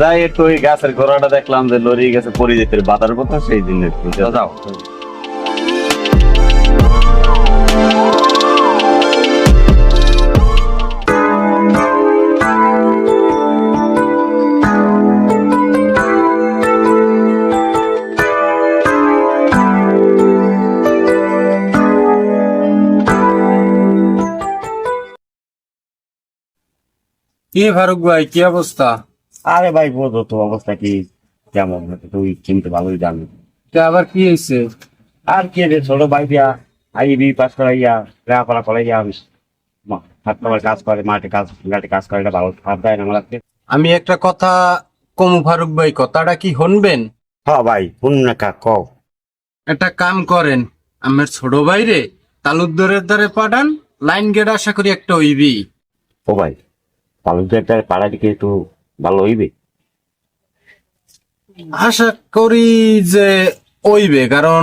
যাই একটু ওই গাছের গোড়াটা দেখলাম যে লরি গেছে পরি যেতে বাতার কথা সেই দিন একটু যাও। কি ফারুক ভাই কি অবস্থা? আরে ভাই বোঝো তো অবস্থা কি? কেমন? তুই চিনতে ভালোই জানি তা আবার কি হয়েছে? আর কি রে ছোট ভাই দিয়া আইবি পাস করাইয়া লেখাপড়া করাইয়া হাত পাওয়ার কাজ করে মাঠে কাজ ঘাটে কাজ করে এটা ভালো খারাপ দেয় না আমার আমি একটা কথা কমু ফারুক ভাই কথাটা কি শুনবেন? হ্যাঁ ভাই শুন না কা কও একটা কাম করেন আমার ছোট ভাইরে তালুকদরের দ্বারে পাঠান লাইন গেট আশা করি একটা হইবি। ও ভাই। তালুকদার একটা পাড়া দিকে একটু ভালো হইবে? আশা করি যে ওইবে কারণ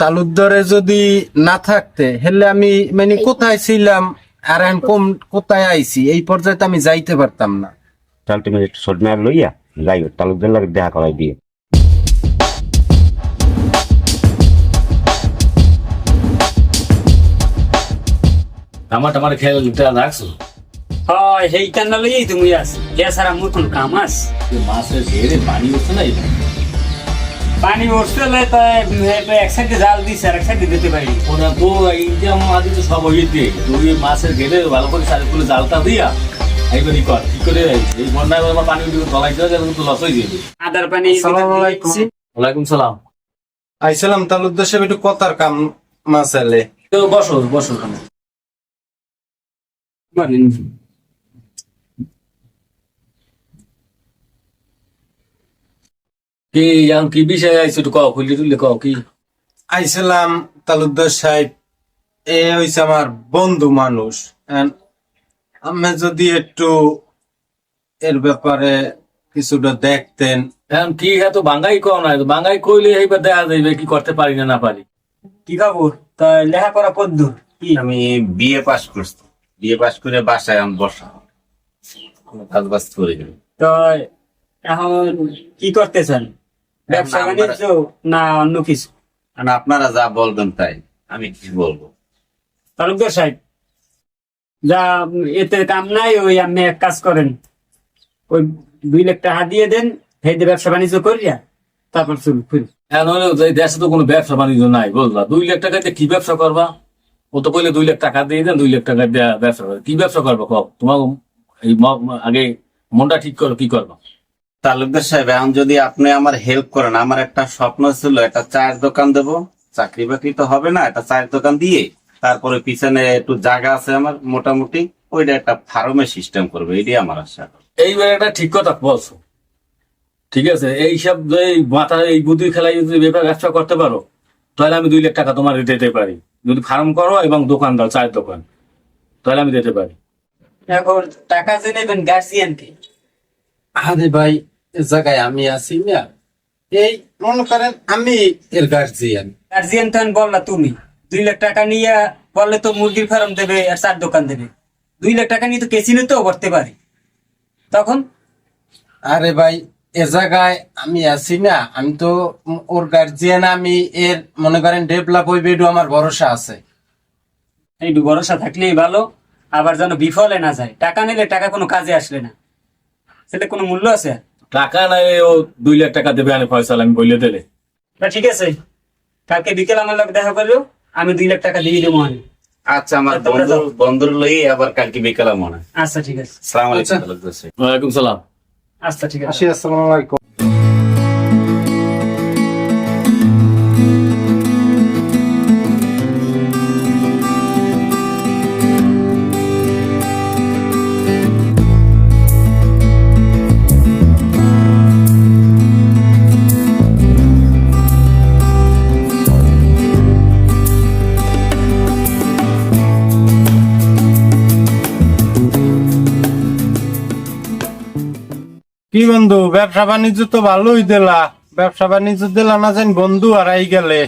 তালুকদারে যদি না থাকতে হেলে আমি মানে কোথায় ছিলাম আর এখন কম কোথায় আইছি এই পর্যায়ে তো আমি যাইতে পারতাম না। তাহলে তুমি একটু মেয়ার লইয়া যাই তালুকদার লাগে দেখা করাই দিয়ে আমার আমার খেলটা রাখছো? হয় সেইটা না লইয়াই তুমি আস এছাড়া মোর কোন কাম আস মাছের ঘেরে পানি উঠছে না এটা পানি উঠছে তো এক সাইডে জাল দিছে আর এক সাইডে দিতে পারি ওরা তো এই যে আমার আদি তো সব হয়ে দিয়ে তুই মাছের ঘেরে ভালো করে চারি করে জালটা দিয়া এইবার ই কর কি করে এই বন্যায় আমার পানি উঠে তলাই দেওয়া যাবে কিন্তু লস হয়ে যাবে। আদার পানি আসসালামু আলাইকুম। ওয়ালাইকুম সালাম। আইছিলাম তালুকদার সাহেব একটু কথার কাম মাসালে তো বসো বসো ওখানে কি এখন কি বিষয় আইছো একটু কও খুললে টুললে কও কি? আইছিলাম তালুকদার সাহেব এ হইছে আমার বন্ধু মানুষ। আমি যদি একটু এর ব্যাপারে কিছুটা দেখতেন। এখন কি হ্যাঁ তো বাঙ্গাই কও না বাঙ্গাই কইলে এইবার দেখা যাবে কি করতে পারি না না পারি। কি খবর? তা লেখাপড়া কদ্দূর কি? আমি বিএ পাস করছি। বিএ পাস করে বাসায় আমি বসা। কোনো কাজ বাজ করি। তো এখন কি করতেছেন? ব্যবসা বাণিজ্য না অন্য কিছু? আর আপনারা যা বলবেন তাই আমি কি বলব? তালুকদার সাহেব যা এতে কাম নাই ওই আপনি এক কাজ করেন। ওই দুই লাখ টাকা দিয়ে দেন সেই দিয়ে ব্যবসা বাণিজ্য করিয়া তারপর ফুল এখন হলো দেশে তো কোনো ব্যবসা বাণিজ্য নাই বুঝলা। দুই লাখ টাকা দিয়ে কি ব্যবসা করবা? ও তো কইলে দুই লাখ টাকা দিয়ে দেন দুই লাখ টাকা দিয়ে ব্যবসা করবে। কি ব্যবসা করব কও? তোমার এই আগে মনটা ঠিক করো কি করবা? তালুকদার সাহেব এখন যদি আপনি আমার হেল্প করেন আমার একটা স্বপ্ন ছিল একটা চায়ের দোকান দেব। চাকরি বাকরি তো হবে না একটা চায়ের দোকান দিয়ে তারপরে পিছনে একটু জায়গা আছে আমার মোটামুটি ওইটা একটা ফার্মের সিস্টেম করবে এটাই আমার আশা। এইবার একটা ঠিক কথা বলছো। ঠিক আছে এইসব যে এই মাথা এই বুদ্ধি খেলায় যদি ব্যাপার ব্যবসা করতে পারো তাহলে আমি দুই লাখ টাকা তোমার দিতে পারি। যদি ফার্ম করো এবং দোকান দাও চায়ের দোকান তাহলে আমি দিতে পারি। এখন টাকা যে নেবেন গার্জিয়ানকে আরে ভাই জায়গায় আমি আছি না। এই মনে করেন আমি এর গার্জিয়ান গার্জিয়ান তখন বললা তুমি। দুই লাখ টাকা নিয়ে বললে তো মুরগির ফার্ম দেবে আর চার দোকান দেবে। দুই লাখ টাকা নিয়ে তো কেসিনোতেও করতে পারি। তখন? আরে ভাই এ জায়গায় আমি আছি না। আমি তো ওর গার্জিয়ান আমি এর মনে করেন ডেভেলপ হইবে এটু আমার ভরসা আছে। একটু ভরসা থাকলেই ভালো আবার যেন বিফলে না যায়। টাকা নিলে টাকা কোনো কাজে আসলে না। সেটা কোনো মূল্য আছে? টাকা নাই ও দুই লাখ টাকা দেবে আমি ফয়সাল আমি বলে দিলে না ঠিক আছে। কালকে বিকেল আমার লোক দেখা করল আমি দুই লাখ টাকা দিয়ে দেবো আমি আচ্ছা আমার বন্ধু বন্ধুর লই আবার কালকে বিকেল মনে আচ্ছা ঠিক আছে। সালাম আলাইকুম আচ্ছা। ওয়ালাইকুম সালাম। আচ্ছা ঠিক আছে। আসি আসসালামু আলাইকুম। কি বন্ধু ব্যবসা বাণিজ্য তো ভালোই দিলা। ব্যবসা বাণিজ্য দিলা না জানি বন্ধু হারাই গেলে।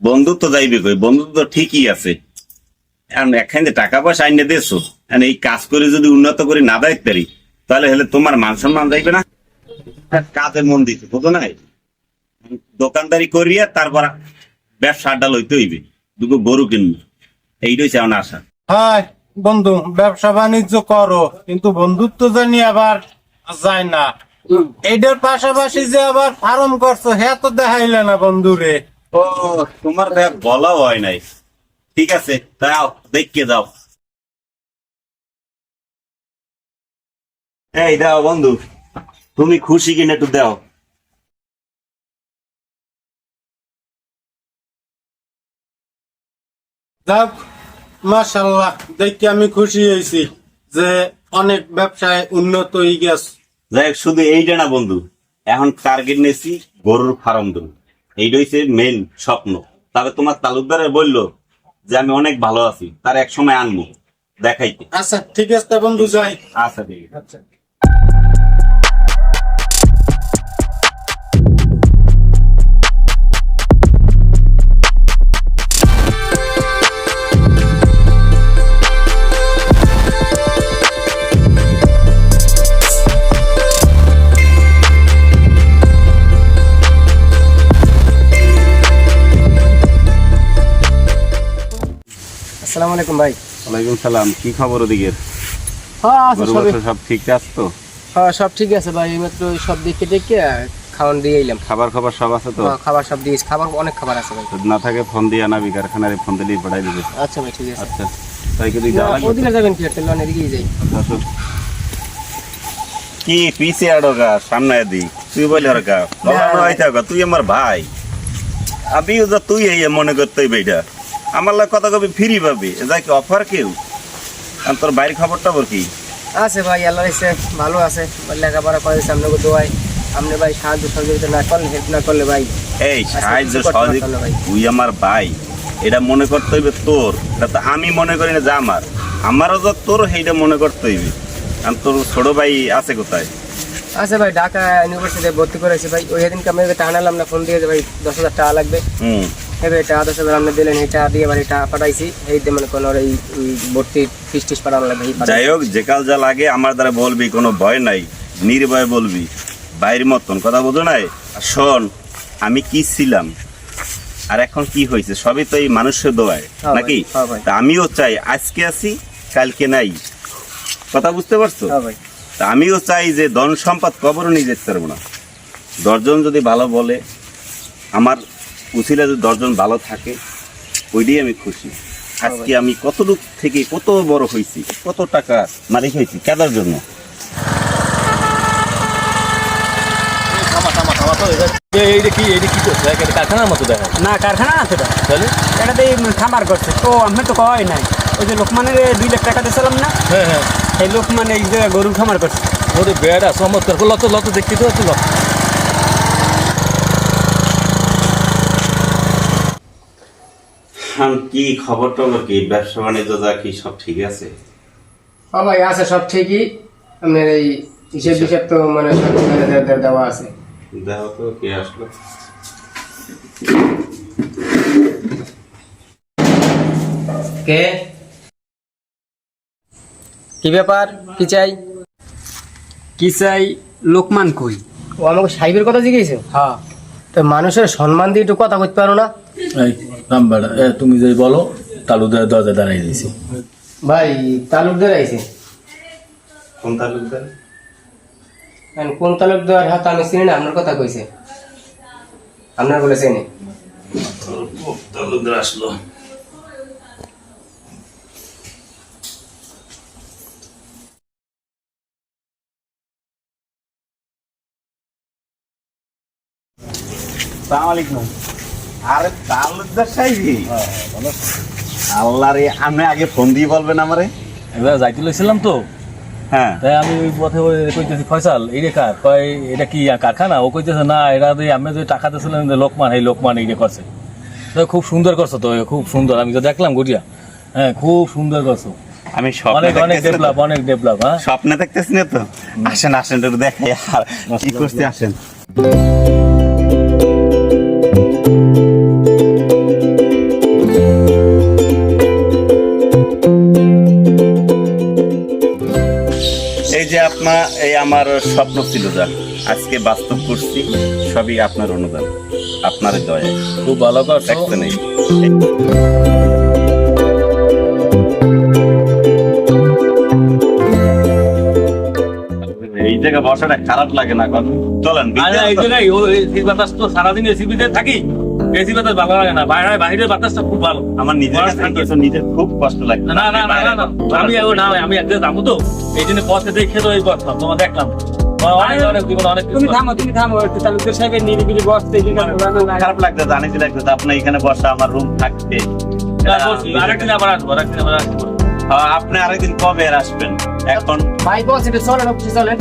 বন্ধু তো যাইবে কই? বন্ধু তো ঠিকই আছে। এখন এখানে টাকা পয়সা আইনে দেছো এখন এই কাজ করে যদি উন্নত করে না দেখতে পারি তাহলে হলে তোমার মান সম্মান যাইবে না? কাজে মন দিতে বুঝো নাই? দোকানদারি করিয়া তারপর ব্যবসা আড্ডা লইতে হইবে দুটো গরু কিনবো। এইটাই চাও না আশা। হাই বন্ধু ব্যবসা বাণিজ্য করো কিন্তু বন্ধুত্ব জানি আবার যায় না। এইটার পাশাপাশি যে আবার ফার্ম করছ হ্যাঁ তো দেখাইলে না বন্ধুরে। ও তোমার দেখ বলা হয় নাই। ঠিক আছে দাও দেখকে দাও এই দাও বন্ধু তুমি খুশি কিনা একটু দাও। যাক মাশাল্লাহ দেখে আমি খুশি হয়েছি যে অনেক ব্যবসায় উন্নত হয়ে গেছে। যাই হোক, শুধু এইটা না বন্ধু। এখন টার্গেট নেছি গরুর ফার্ম দেবো এইটা হচ্ছে মেন স্বপ্ন। তবে তোমার তালুকদারে বলল যে আমি অনেক ভালো আছি তার এক সময় আনব দেখাইতে। আচ্ছা ঠিক আছে বন্ধু যাই। আচ্ছা ঠিক আছে। আসসালামু আলাইকুম ভাই। ওয়ালাইকুম সালাম কি খবর ওদিকে হ্যাঁ আছে সব ঠিক আছে তো? হ্যাঁ সব ঠিক আছে ভাই এইমাত্র সব দেখে দেখে খাওয়ান দিয়ে এলাম। খাবার খাবার সব আছে তো? হ্যাঁ, খাবার সব দিয়েছি খাবার অনেক খাবার আছে ভাই। না থাকে ফোন দিয়ে আনাবি কারখানারে ফোন দিলেই পাঠাই দিবে। আচ্ছা ভাই ঠিক আছে। আচ্ছা তাই কি তুই যাওয়া লাগবে ওদিকে যাবেন কি একটা লোন এদিকেই যাই। আচ্ছা, কি পিছে আড়োগা সামনে দি। তুই বলে আর হইতা তুই আমার ভাই। আমি যা তুই মনে করতে বেটা আমার লাগ কথা কবি ফ্রি পাবি। যা কি অফার কেউ? আর তোর বাইরের খবর টবর কি? আছে ভাই আল্লাহ ইসে ভালো আছে। লেখাপড়া করে সামনে দোয়াই আপনি ভাই সাহায্য সহযোগিতা না করলে হেল্প না করলে ভাই এই আচ্ছা, সাহায্য কিছু করতে সহযোগ পারতাম না ভাই। তুই আমার ভাই। এটা মনে করতে হইবে তোর। এটা তো আমি মনে করি না যে আমার। আমারও যা তোর সেইটা মনে করতে হইবে। আর তোর ছোট ভাই আছে কোথায়? আছে ভাই ঢাকা ইউনিভার্সিটিতে ভর্তি করেছি ভাই। ওই দিনকে আমি টানালাম না ফোন দিয়ে ভাই দশ হাজার টাকা লাগবে। হুম। এবার এটা হাজার আপনি দিলেন এটা দিয়ে ভাই টাকা পাঠাইছি। এই দিয়ে মানে কোনো এই ভর্তি ফিস টিস পাঠানো লাগবে যাই হোক যে কাল যা লাগে আমার দ্বারা বলবি কোনো ভয় নাই নির্ভয় বলবি বাইরের মতন। কথা বোঝো নাই? শোন আমি কি ছিলাম আর এখন কি হয়েছে সবই তো এই মানুষের দোয়ায় হ্যাঁ নাকি? হ্যাঁ তা আমিও চাই আজকে আছি কালকে নাই। কথা বুঝতে পারছ? হ্যাঁ তা আমিও চাই যে ধন সম্পদ কবরও নিয়ে যেতে পারব না। দশজন যদি ভালো বলে আমার উচিলে যদি দশজন ভালো থাকে ওইটাই আমি খুশি। আজকে আমি কতটুক থেকে কত বড় হয়েছি কত টাকা মালিক হয়েছি কেদার জন্য। কারখানার মতো দেখা না কারখানা আছে তাহলে? খামার করছে। তো আমি তো কয় নাই। ওই যে লোকমানের দুই লাখ টাকা দিয়েছিলাম না? হ্যাঁ হ্যাঁ। এই লোকমান এই যে গরু খামার করছে। ওরে বেড়া চমৎকার। লত লত দেখতে তো লত কি খবর টবর কি? ব্যবসা বাণিজ্য যা কি সব ঠিক আছে? হ্যাঁ ভাই আছে সব ঠিকই। আপনার এই হিসেব হিসেব তো মানে সব দেওয়া আছে। দেখো তো কে আসলো? কে? কি ব্যাপার? কি চাই? কি চাই? লোকমান কই? ও আমাকে সাহেবের কথা জিজ্ঞেস? হ্যাঁ। তো মানুষের সম্মান দিয়ে একটু কথা বলতে পারো না? এই রাম তুমি যে বলো তালুদের দরজা দাঁড়াই দিয়েছি ভাই তালুকদার আইছে? কোন তালুকদার? কোন তালুকদার? হ্যাঁ আমি চিনি না আপনার কথা কইছে। আপনার বলে চিনি। তালুকদার আসলো। আরে তালুকদার সাহেবই আল্লাহ রে আপনি আগে ফোন দিয়ে বলবেন আমারে। এবার যাইতে লইছিলাম তো। হ্যাঁ। তাই আমি ওই পথে ওই কইতেছি ফয়সাল এই রে কার? কয় এটা কি কারখানা? ও কইতেছে না এটা দিয়ে আমি যে টাকা দিয়েছিলাম লোকমান এই লোকমান এইটা করছে। তো খুব সুন্দর করছ তো খুব সুন্দর। আমি তো দেখলাম গড়িয়া। হ্যাঁ খুব সুন্দর করছ। আমি অনেক অনেক। ডেভেলপ অনেক ডেভেলপ হ্যাঁ? স্বপ্নে দেখতেছি না তো? আসেন আসেন দেখাই। আর কি করতে আসেন। আপনার এই আমার স্বপ্ন ছিল যা। আজকে বাস্তব করছি সবই আপনার অনুদান আপনার দয়া। খুব ভালো দেখতে নেই। এই জায়গা বসাটা খারাপ লাগে না এখন চলেন এই জায়গায় সারাদিন এসি থাকি। এসি বাতাস ভালো লাগে না। বাইরে বাইরের বাতাসটা খুব ভালো। আমার নিজের নিজের খুব কষ্ট লাগে। না না না না না আমি ও না আমি একদিন যাব তো। এই জন্য পথে দেখে তো এই পথ তোমার দেখলাম। অনেক অনেক জীবন অনেক কিছু তুমি থামো তুমি থামো একটু তালুকদার সাহেবের নিরিবিলি বসতে এই জায়গায় বসানো নাই। খারাপ লাগতো জানিস লাগতো আপনি এখানে বসা আমার রুম থাকতে। আরেকদিন আবার আসব আরেকদিন আবার আসব। আপনি আরেকদিন কবে আসবেন? এখন? ভাই বস এটা চলেন অফিসে চলেন।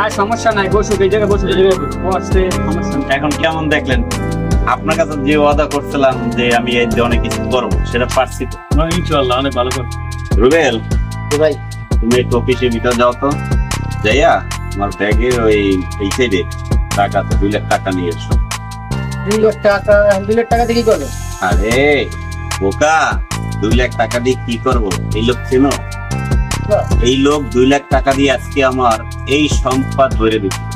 আর সমস্যা নাই বসুক এই জায়গায় বসুক বসতে সমস্যা এখন কেমন দেখলেন? আপনার কাছে যে ওয়াদা করছিলাম যে আমি এই যে অনেক কিছু করব সেটা পারছি তো? না, ইনশাআল্লাহ অনেক ভালো করে রুবেল ভাই। তুমি একটু অফিসের ভিতর যাও তো। যাইয়া আমার ব্যাগে ওই এই সাইডে টাকা তো দুই লাখ টাকা নিয়ে এসো। দুই লাখ টাকা দুই লাখ টাকা দিয়ে কি করবে? আরে বোকা দুই লাখ টাকা দিয়ে কি করব? এই লোক চেনো? এই লোক দুই লাখ টাকা দিয়ে আজকে আমার এই সম্পদ ধরে দিচ্ছে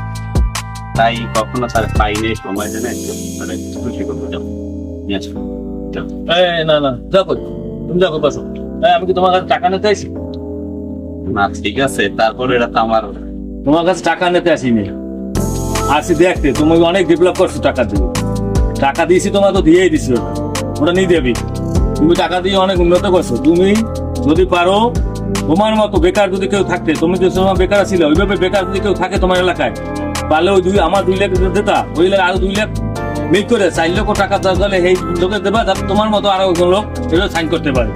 তাই কখনো তার পাইনে সময় দেয় না একটু তাহলে খুশি করব যাও নিয়ে আসো না না কই? তুমি কই বসো। আমি কি তোমার কাছে টাকা নিতে আসি? না ঠিক আছে তারপরে এটা তো আমার তোমার কাছে টাকা নিতে আসিনি। আসি দেখতে তুমি অনেক ডেভেলপ করছ টাকা দিয়ে। টাকা দিয়েছি তোমার তো দিয়েই দিছি ওটা ওটা নিয়ে দেবি তুমি টাকা দিয়ে অনেক উন্নত করছ। তুমি যদি পারো তোমার মতো বেকার যদি কেউ থাকতে তুমি যে সময় বেকার ছিল ওইভাবে বেকার যদি কেউ থাকে তোমার এলাকায় পারলে ওই দুই আমার দুই লাখ দেতা ওই লাখ আরও দুই লাখ মিল করে, চার লক্ষ টাকা দরকার হলে সেই লোকের দেবা তোমার মতো আরও লোক এটা সাইন করতে পারে